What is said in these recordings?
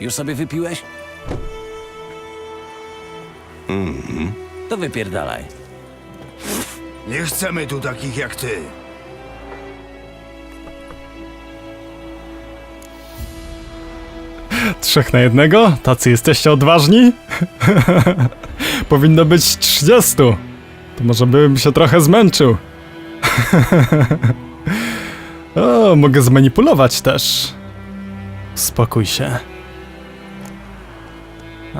Już sobie wypiłeś? Mhm. To wypierdalaj. Nie chcemy tu takich jak ty. Trzech na jednego? Tacy jesteście odważni? Powinno być 30. To może bym się trochę zmęczył. o, mogę zmanipulować też. Spokój się.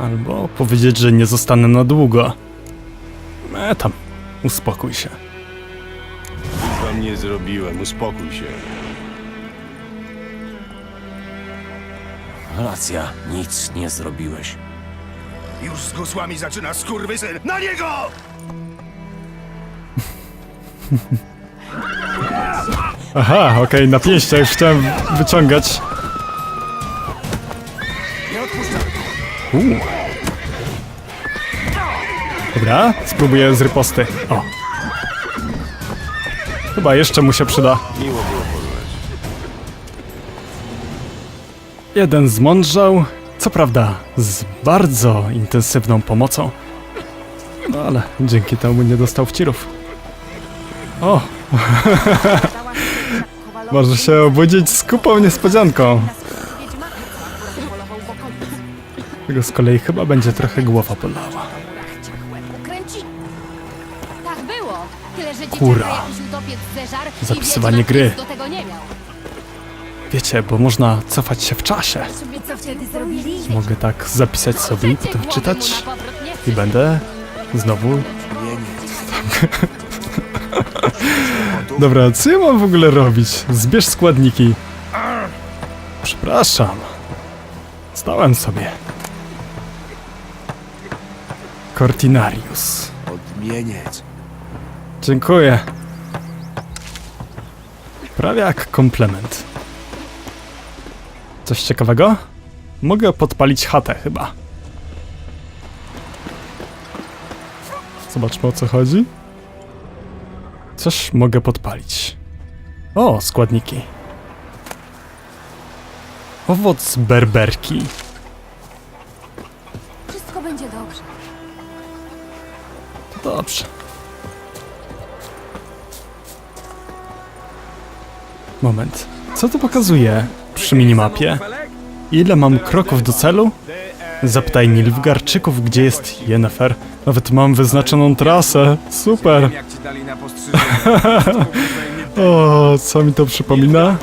Albo powiedzieć, że nie zostanę na długo. E tam, uspokój się. Wam nie zrobiłem, uspokój się. Racja, nic nie zrobiłeś. Już z gusłami zaczyna skurwysyn. Na niego! Aha, okej, na pięściach już chciałem wyciągać. Uuu. Dobra, spróbuję z riposty. O. Chyba jeszcze mu się przyda. Jeden zmądrzał, co prawda z bardzo intensywną pomocą. No ale dzięki temu nie dostał wcirów. O, może się obudzić z kupą niespodzianką. Tego z kolei chyba będzie trochę głowa bolała. Kręci. Tak było. Tyle, że dzieciaka Kura. jakiś utopiec zeżar i Zapisywanie gry. nic do tego nie miał. Wiecie, bo można cofać się w czasie. Sobie co wtedy zrobili? Mogę tak zapisać sobie i potem czytać i będę znowu... Dobra, co ja mam w ogóle robić? Zbierz składniki. Przepraszam. Stałem sobie. Cortinarius. Odmieniec. Dziękuję. Prawie jak komplement. Coś ciekawego? Mogę podpalić chatę chyba. Zobaczmy o co chodzi. Coś mogę podpalić. O, składniki. Owoc berberki. Dobrze. Moment. Co to pokazuje przy minimapie? Ile mam kroków do celu? Zapytaj Nilfgarczyków, gdzie jest Yennefer. Nawet mam wyznaczoną trasę. Super. O, co mi to przypomina?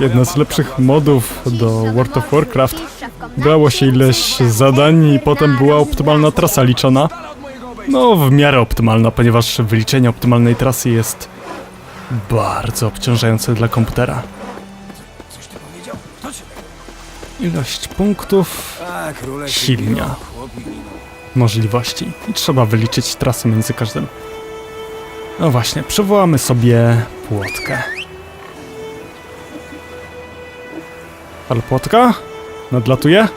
Jedna z lepszych modów do World of Warcraft. Brało się ileś zadań i potem była optymalna trasa liczona. No, w miarę optymalna, ponieważ wyliczenie optymalnej trasy jest bardzo obciążające dla komputera. Coś ty powiedział? Kto cię? Ilość punktów, A, króle się Silnia. biją, chłopi giną. możliwości i trzeba wyliczyć trasy między każdym. No właśnie, przywołamy sobie płotkę. Ale płotka? Nadlatuje?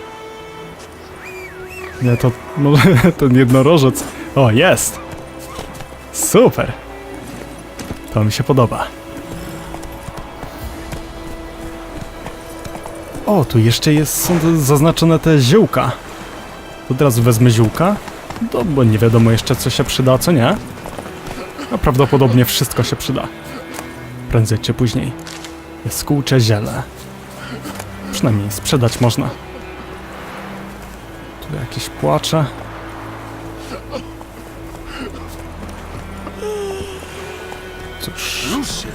Nie, to może ten jednorożec. O, jest! Super! To mi się podoba. O, tu jeszcze jest, są zaznaczone te ziółka. Od razu wezmę ziółka, no, bo nie wiadomo jeszcze co się przyda, a co nie. A prawdopodobnie wszystko się przyda. Prędzej czy później. Jaskółcze ziele. Przynajmniej sprzedać można. Tu jakieś płacze. Cóż.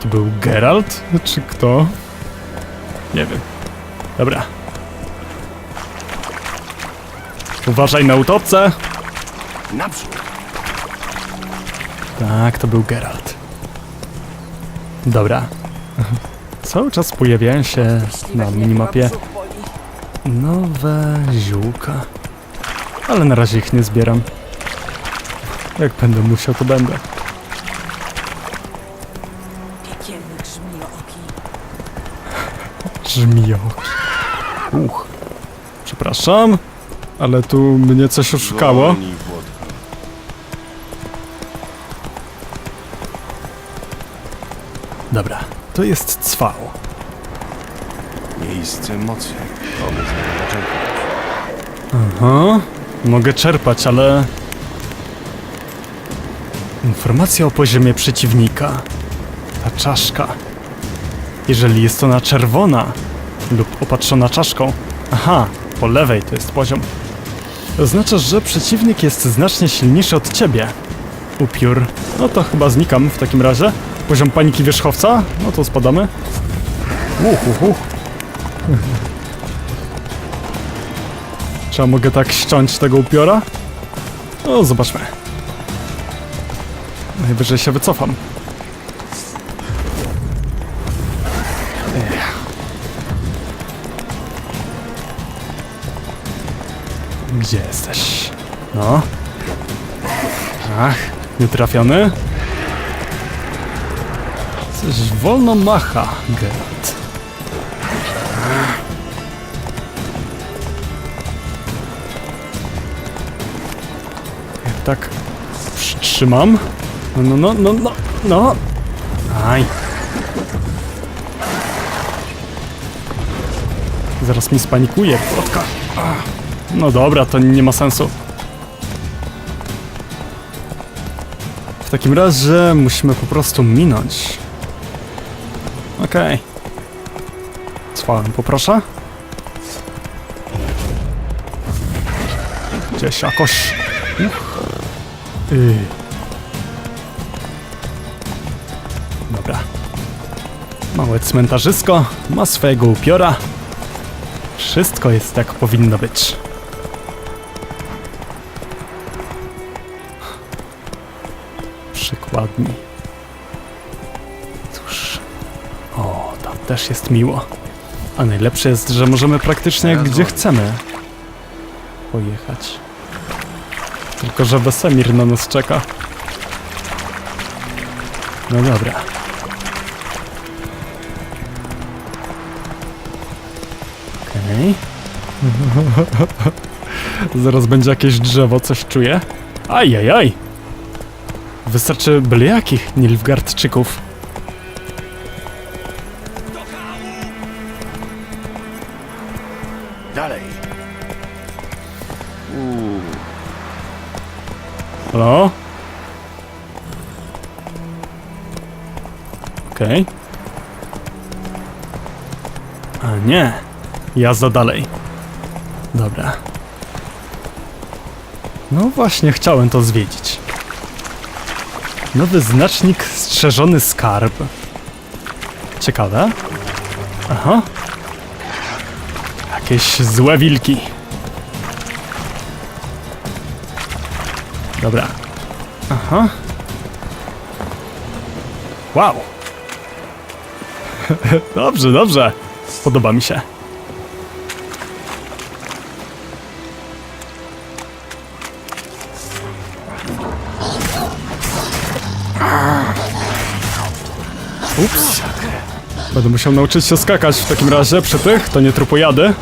To był Geralt? Czy kto? Nie wiem. Dobra. Uważaj na utopce! Naprzód. Tak, to był Geralt. Dobra. Cały czas pojawiają się na minimapie nowe ziółka. Ale na razie ich nie zbieram. Jak będę musiał, to będę. Piekielny grzmioki. Żmijok. Uch. Przepraszam, ale tu mnie coś oszukało. Dzwoni Włodka. Dobra, to jest cwał. Miejsce mocy. Pomysł na początek. Aha, mogę czerpać, ale... Informacja o poziomie przeciwnika. Ta czaszka. Jeżeli jest ona czerwona lub opatrzona czaszką. Aha, po lewej to jest poziom. Oznacza, że przeciwnik jest znacznie silniejszy od ciebie. Upiór. No to chyba znikam w takim razie. Poziom paniki wierzchowca? No to spadamy. Uch, uch, uch. Czy ja mogę tak ściąć tego upiora? No, zobaczmy. Najwyżej się wycofam. Gdzie jesteś? No. Ach, nietrafiony. Coś wolno macha, Geralt. Jak tak przytrzymam. No, no, no, no, no. Aj. Zaraz mi spanikuje, płotka. Ach. No dobra, to nie ma sensu. W takim razie musimy po prostu minąć. Okej. Cwałem, poproszę. Gdzieś jakoś... Yy. Małe cmentarzysko ma swojego upiora. Wszystko jest jak powinno być. Przykładni. Cóż. O, tam też jest miło. A najlepsze jest, że możemy praktycznie gdzie chcemy pojechać. Tylko, że Wesemir na nas czeka. No dobra. Zaraz będzie jakieś drzewo, coś czuję. Ajajaj! Wystarczy byle jakich Nilfgaardczyków. Dalej. Halo? Okej. A nie. Jazda dalej. Dobra. No właśnie, chciałem to zwiedzić. Nowy znacznik strzeżony skarb. Ciekawe. Aha. Jakieś złe wilki. Dobra. Aha. Wow. dobrze, dobrze. Podoba mi się. Będę musiał nauczyć się skakać w takim razie przy tych, to nie trupojady.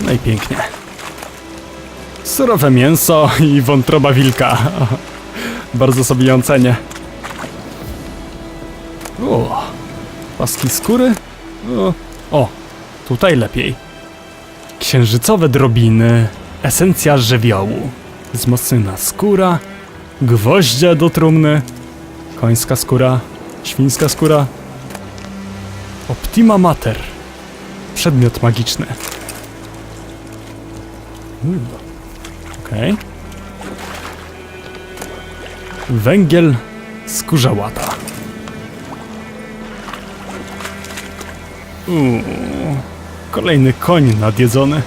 No i pięknie. Surowe mięso i wątroba wilka. Bardzo sobie ją cenię. O, paski skóry? O, o, tutaj lepiej. Księżycowe drobiny, esencja żywiołu, wzmocniona skóra, gwoździe do trumny, końska skóra, świńska skóra, Optima Mater, przedmiot magiczny. Hmm. Okej. Węgiel skórzałata. Uuu, kolejny koń nadjedzony.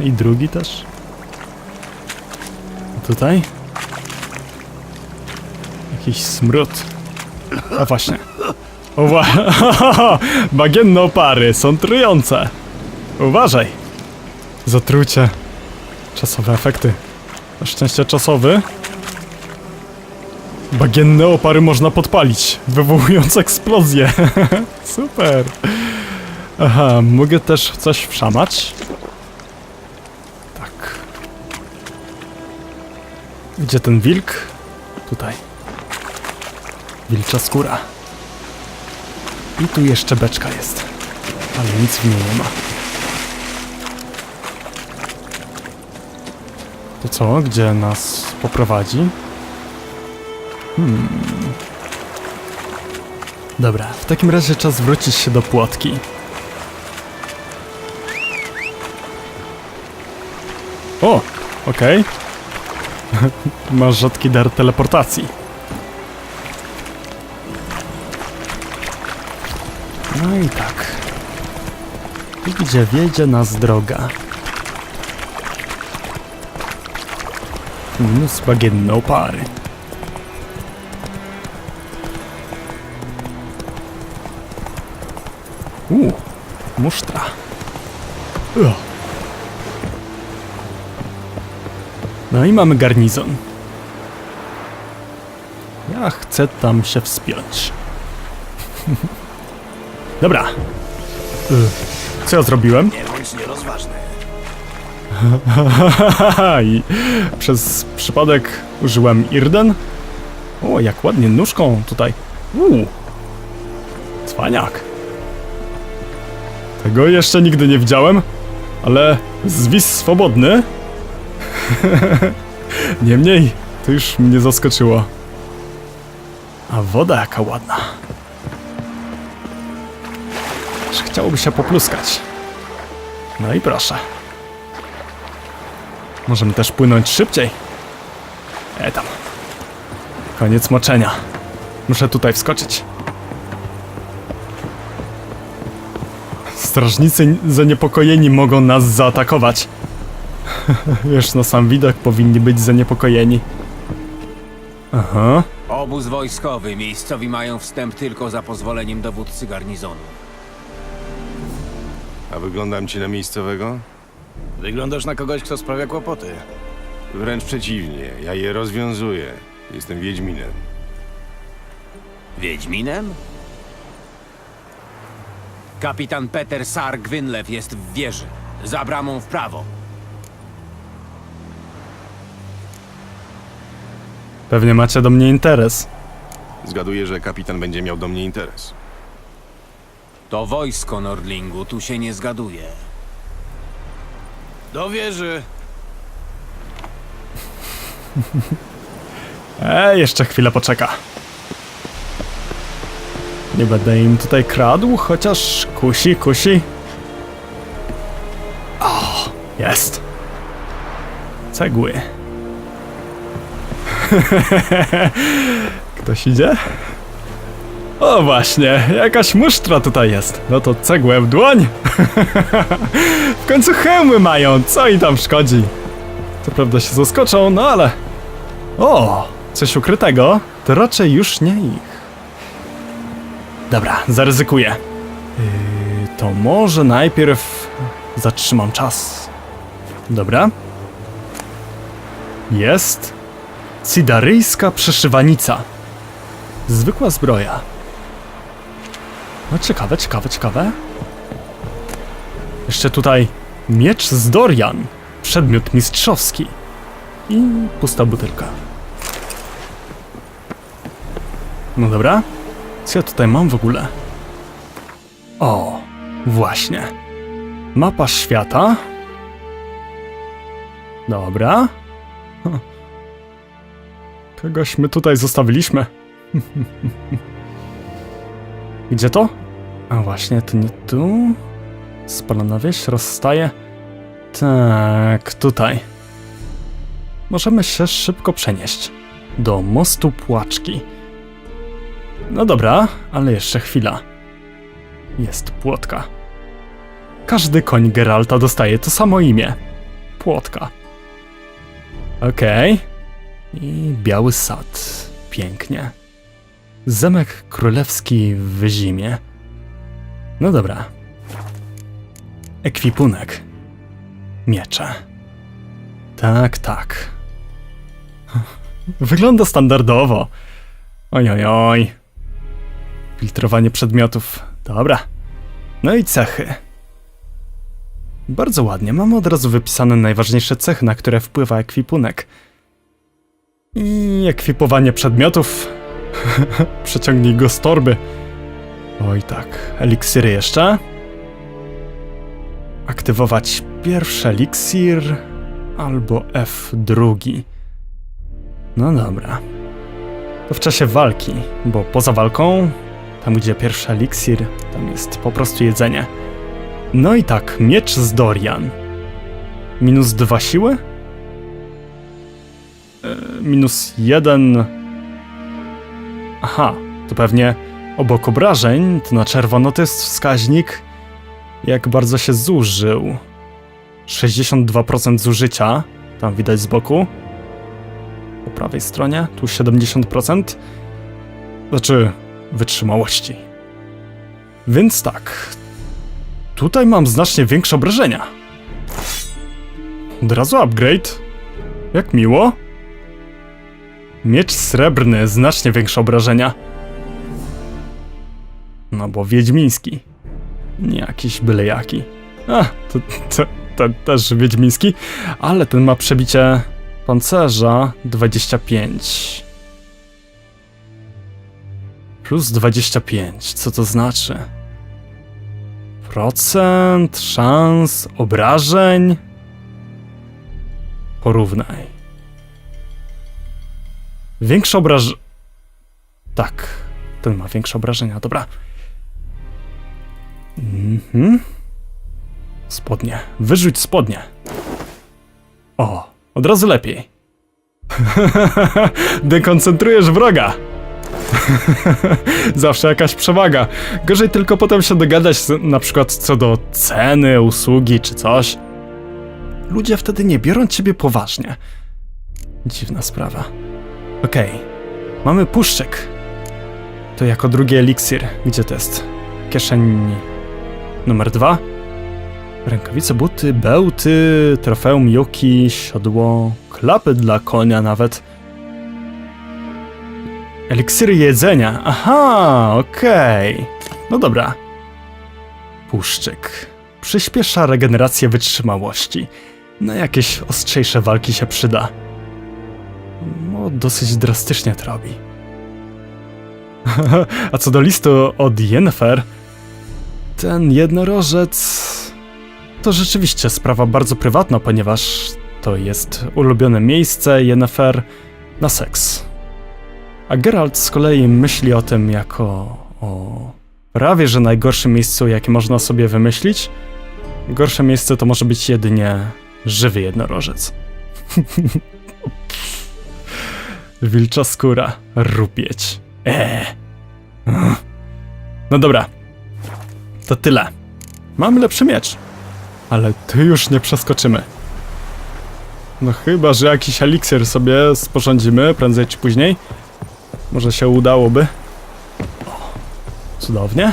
I drugi też. Tutaj? Jakiś smród. A właśnie. O wa Bagienne opary są trujące. Uważaj. Zatrucie. Czasowe efekty. Na szczęście czasowy. Bagienne opary można podpalić, wywołując eksplozję. Super. Aha, mogę też coś wszamać? Gdzie ten wilk? Tutaj. Wilcza skóra. I tu jeszcze beczka jest. Ale nic w niej nie ma. To co? Gdzie nas poprowadzi? Hmm. Dobra, w takim razie czas wrócić się do płotki. O, okej. Masz rzadki dar teleportacji. No i tak. Gdzie wiedzie nas droga? Minus bagienne opary. Uuu, musztra. Ugh. No i mamy garnizon. Ja chcę tam się wspiąć. Dobra. Y, Co ja zrobiłem? Nie bądź nierozważny. I przez przypadek użyłem Irden. O, jak ładnie nóżką tutaj. Uuu. Cwaniak. Tego jeszcze nigdy nie widziałem, ale zwis swobodny. Niemniej, to już mnie zaskoczyło. A woda jaka ładna. Aż chciałoby się popluskać. No i proszę. Możemy też płynąć szybciej. E tam. Koniec moczenia. Muszę tutaj wskoczyć. Strażnicy zaniepokojeni mogą nas zaatakować. Już na sam widok powinni być zaniepokojeni. Aha. Obóz wojskowy. Miejscowi mają wstęp tylko za pozwoleniem dowódcy garnizonu. A wyglądam ci na miejscowego? Wyglądasz na kogoś, kto sprawia kłopoty. Wręcz przeciwnie, ja je rozwiązuję. Jestem Wiedźminem. Wiedźminem? Kapitan Peter Sar Gwynlew jest w wieży. Za bramą w prawo. Pewnie macie do mnie interes. Zgaduję, że kapitan będzie miał do mnie interes. To wojsko Nordlingu, tu się nie zgaduje. Do wieży. E, jeszcze chwilę poczeka. Nie będę im tutaj kradł, chociaż kusi, kusi. O, jest. Cegły. Ktoś idzie? O właśnie, jakaś musztra tutaj jest. No to cegłę w dłoń. w końcu hełmy mają, co im tam szkodzi? Co prawda się zaskoczą, no ale... O, coś ukrytego? To raczej już nie ich. Dobra, zaryzykuję. Yy, to może najpierw zatrzymam czas. Dobra. Jest. Cidaryjska przeszywanica. Zwykła zbroja. No ciekawe, ciekawe, ciekawe. Jeszcze tutaj miecz z Dorian. Przedmiot mistrzowski. I pusta butelka. No dobra. Co ja tutaj mam w ogóle? O, właśnie. Mapa świata. Dobra. Hm. Kogoś my tutaj zostawiliśmy. Gdzie to? A właśnie, to nie tu. Spalona wieś rozstaje. Tak, tutaj. Możemy się szybko przenieść do mostu płaczki. No dobra, ale jeszcze chwila. Jest płotka. Każdy koń Geralta dostaje to samo imię. Płotka. Okej. I biały sad. Pięknie. Zamek królewski w Wyzimie. No dobra. Ekwipunek. Miecze. Tak, tak. Wygląda standardowo. Oj, oj, oj. Filtrowanie przedmiotów. Dobra. No i cechy. Bardzo ładnie. Mamy od razu wypisane najważniejsze cechy, na które wpływa ekwipunek. I ekwipowanie przedmiotów. Przeciągnij go z torby. Oj tak, eliksiry jeszcze. Aktywować pierwszy eliksir albo F drugi. No dobra. To w czasie walki, bo poza walką, tam gdzie pierwszy eliksir, tam jest po prostu jedzenie. No i tak, miecz z Dorian. Minus dwa siły? Minus jeden. Aha, to pewnie obok obrażeń, to na czerwono to jest wskaźnik, jak bardzo się zużył. 62% zużycia, tam widać z boku. Po prawej stronie, tu 70%. Znaczy, wytrzymałości. Więc tak. Tutaj mam znacznie większe obrażenia. Od razu upgrade. Jak miło. Miecz srebrny, znacznie większe obrażenia. No bo wiedźmiński. Nie jakiś byle jaki. A, to, to, to też wiedźmiński, ale ten ma przebicie pancerza 25. Plus 25, co to znaczy? Procent, szans, obrażeń. Porównaj. Większe obraż... Tak, ten ma większe obrażenia, dobra. Mhm. Spodnie. Wyrzuć spodnie. O, od razu lepiej. Dekoncentrujesz wroga. Zawsze jakaś przewaga. Gorzej tylko potem się dogadać na przykład co do ceny, usługi czy coś. Ludzie wtedy nie biorą ciebie poważnie. Dziwna sprawa. Okej. Mamy puszczyk. To jako drugi eliksir. Gdzie to jest? Kieszeń numer dwa. Rękawice, buty, bełty, trofeum Yuki, siodło, klapy dla konia nawet. Eliksiry jedzenia. Aha, okej. No dobra. Puszczyk. Przyspiesza regenerację wytrzymałości. Na jakieś ostrzejsze walki się przyda. Dosyć drastycznie to robi. A co do listu od Yennefer, ten jednorożec to rzeczywiście sprawa bardzo prywatna, ponieważ to jest ulubione miejsce Yennefer na seks. A Geralt z kolei myśli o tym jako o prawie że najgorszym miejscu, jakie można sobie wymyślić. Gorsze miejsce to może być jedynie żywy jednorożec. Wilcza skóra, rupieć. Eee. No dobra. To tyle. Mam lepszy miecz. Ale ty już nie przeskoczymy. No chyba, że jakiś eliksir sobie sporządzimy prędzej czy później. Może się udałoby. O, cudownie.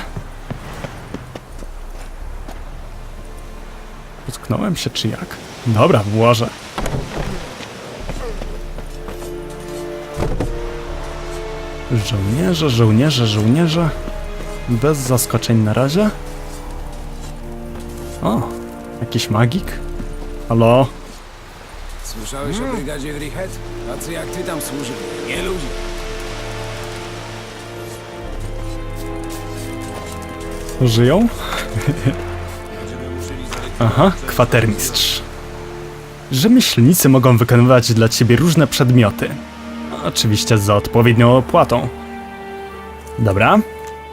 Potknąłem się czy jak? Dobra, włożę. Żołnierze, żołnierze, żołnierze. Bez zaskoczeń na razie. O, jakiś magik? Halo? Słyszałeś o brygadzie Wrihet? Tacy jak ty tam służyli, nie ludzi. Żyją? Aha, kwatermistrz. Rzemieślnicy mogą wykonywać dla ciebie różne przedmioty. Oczywiście za odpowiednią opłatą. Dobra,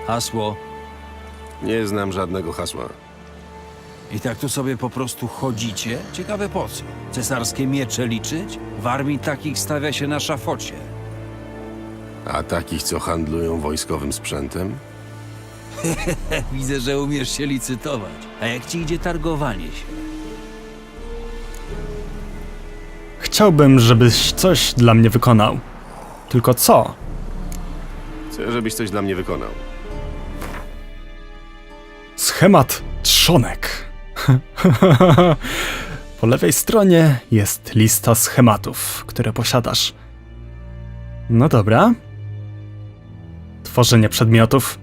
Hasło. Nie znam żadnego hasła. I tak tu sobie po prostu chodzicie? Ciekawe po co? Cesarskie miecze liczyć? W armii takich stawia się na szafocie. A takich, co handlują wojskowym sprzętem? Widzę, że umiesz się licytować. A jak ci idzie targowanie się? chciałbym, żebyś coś dla mnie wykonał. Tylko co? Chcę, żebyś coś dla mnie wykonał. Schemat trzonek. po lewej stronie jest lista schematów, które posiadasz. No dobra. Tworzenie przedmiotów.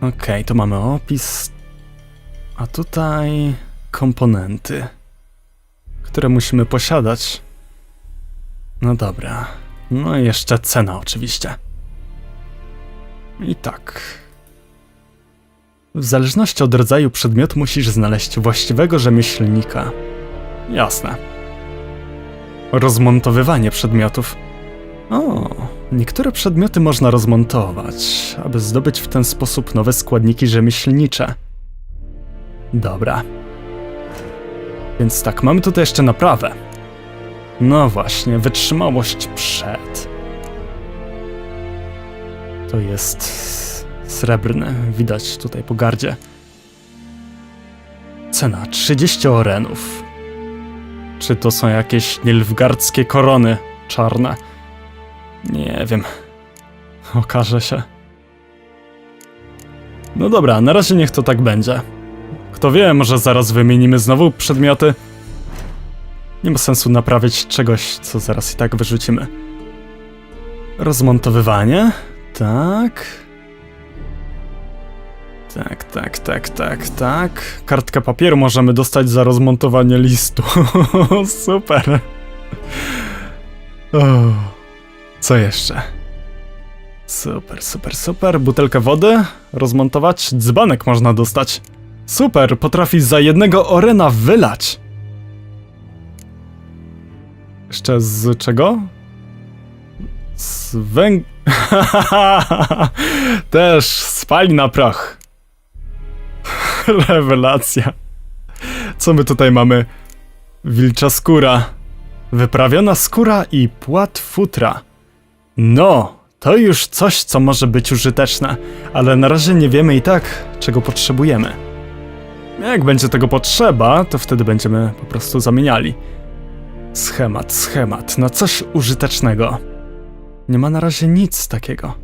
Okej, tu mamy opis. A tutaj komponenty, które musimy posiadać. No dobra. No i jeszcze cena oczywiście. I tak. W zależności od rodzaju przedmiotu musisz znaleźć właściwego rzemieślnika. Jasne. Rozmontowywanie przedmiotów. O, niektóre przedmioty można rozmontować, aby zdobyć w ten sposób nowe składniki rzemieślnicze. Dobra. Więc tak, mamy tutaj jeszcze naprawę. No właśnie, wytrzymałość przed. To jest srebrny, widać tutaj po gardzie. Cena 30 orenów. Czy to są jakieś nilfgardzkie korony czarne? Nie wiem. Okaże się. No dobra, na razie niech to tak będzie. Kto wie, może zaraz wymienimy znowu przedmioty. Nie ma sensu naprawiać czegoś, co zaraz i tak wyrzucimy. Rozmontowywanie? Tak. Tak, tak, tak, tak, tak. Kartkę papieru możemy dostać za rozmontowanie listu. Super. Co jeszcze? Super, super, super. Butelkę wody rozmontować. Dzbanek można dostać. Super, potrafi za jednego orena wylać. Jeszcze z czego? Z węg... Też spali na prach. Rewelacja. Co my tutaj mamy? Wilcza skóra. Wyprawiona skóra i płat futra. No, to już coś, co może być użyteczne, ale na razie nie wiemy i tak, czego potrzebujemy. Jak będzie tego potrzeba, to wtedy będziemy po prostu zamieniali. Schemat, schemat, na coś użytecznego. Nie ma na razie nic takiego.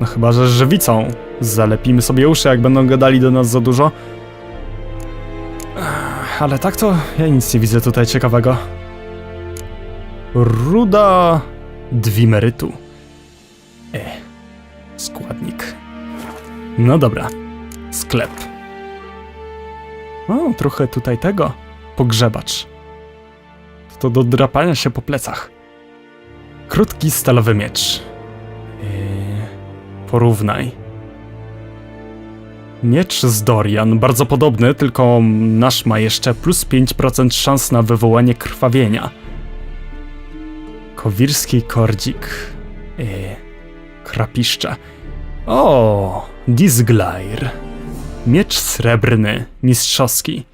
No chyba, że żywicą. Zalepimy sobie uszy, jak będą gadali do nas za dużo. Ale tak to ja nic nie widzę tutaj ciekawego. Ruda dwimerytu. E, składnik. No dobra. Sklep. O, trochę tutaj tego. Pogrzebacz. To do drapania się po plecach. Krótki stalowy miecz. Porównaj. Miecz z Dorian, bardzo podobny, tylko nasz ma jeszcze plus 5% szans na wywołanie krwawienia. Kowirski kordzik. Yy. O, Disglair. Miecz srebrny, mistrzowski.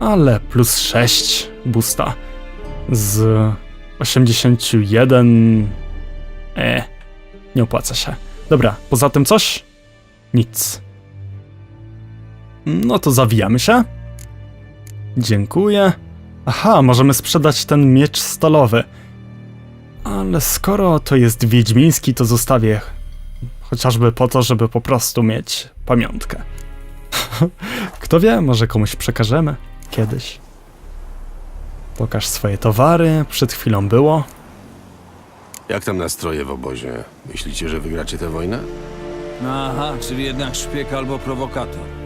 Ale plus 6 busta. Z 81. E, nie opłaca się. Dobra, poza tym coś? Nic. No to zawijamy się. Dziękuję. Aha, możemy sprzedać ten miecz stalowy. Ale skoro to jest wiedźmiński, to zostawię chociażby po to, żeby po prostu mieć pamiątkę. Kto wie, może komuś przekażemy kiedyś. Pokaż swoje towary, przed chwilą było. Jak tam nastroje w obozie? Myślicie, że wygracie tę wojnę? Aha, czyli jednak szpieg albo prowokator.